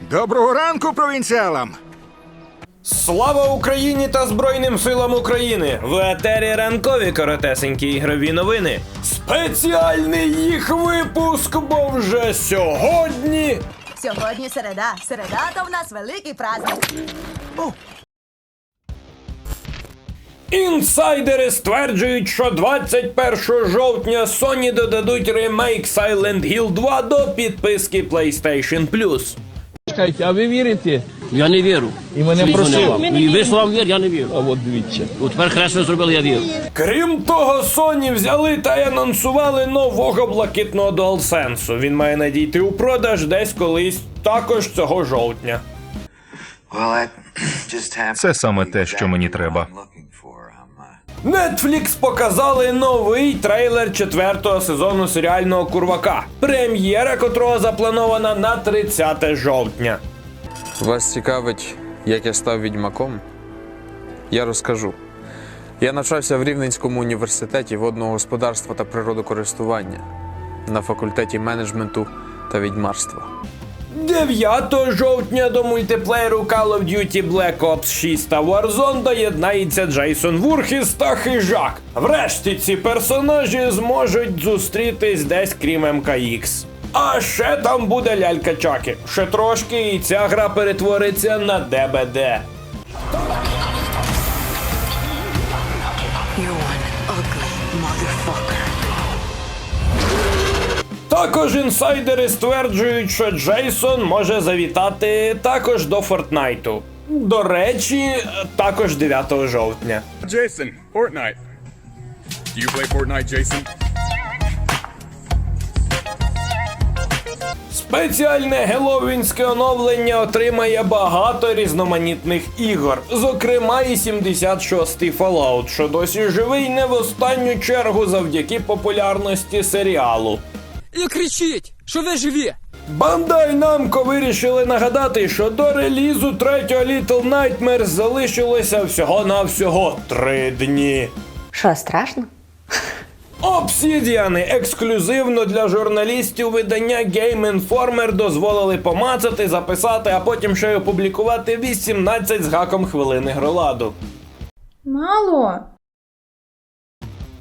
Доброго ранку, провінціалам! Слава Україні та Збройним силам України! В етері ранкові коротесенькі ігрові новини. Спеціальний їх випуск, бо вже сьогодні. Сьогодні середа. Середа то в нас великий праздник. Інсайдери стверджують, що 21 жовтня Sony додадуть ремейк Silent Hill 2 до підписки PlayStation Plus. Чекайте, а ви вірите? Я не вірю. І мене Слізу просили. І ви словам вір, я не вірю. А от дивіться. От тепер хресно зробили, я вірю. Крім того, Sony взяли та й анонсували нового блакитного DualSense. Він має надійти у продаж десь колись також цього жовтня. Це саме те, що мені треба. Netflix показали новий трейлер четвертого сезону серіального курвака, прем'єра котрого запланована на 30 жовтня. Вас цікавить, як я став відьмаком? Я розкажу. Я навчався в Рівненському університеті водного господарства та природокористування на факультеті менеджменту та відьмарства. 9 жовтня до мультиплеєру Call of Duty Black Ops 6 та Warzone доєднається Джейсон Вурхіс та Хижак. Врешті ці персонажі зможуть зустрітись десь крім МКХ. А ще там буде лялька Чакі. Ще трошки, і ця гра перетвориться на ДБД. You're one ugly motherfucker. Також інсайдери стверджують, що Джейсон може завітати також до Фортнайту. До речі, також 9 жовтня. Jason, Fortnite. Do you play Fortnite, Jason? Спеціальне геловінське оновлення отримає багато різноманітних ігор, зокрема і 76-й Fallout, що досі живий не в останню чергу завдяки популярності серіалу. І кричіть, що ви живі! Бандай Намко вирішили нагадати, що до релізу третього Little Nightmares залишилося всього-навсього три дні. Що, страшно? Обсідіани ексклюзивно для журналістів видання Game Informer дозволили помацати, записати, а потім ще й опублікувати 18 з гаком хвилин ігроладу. Мало.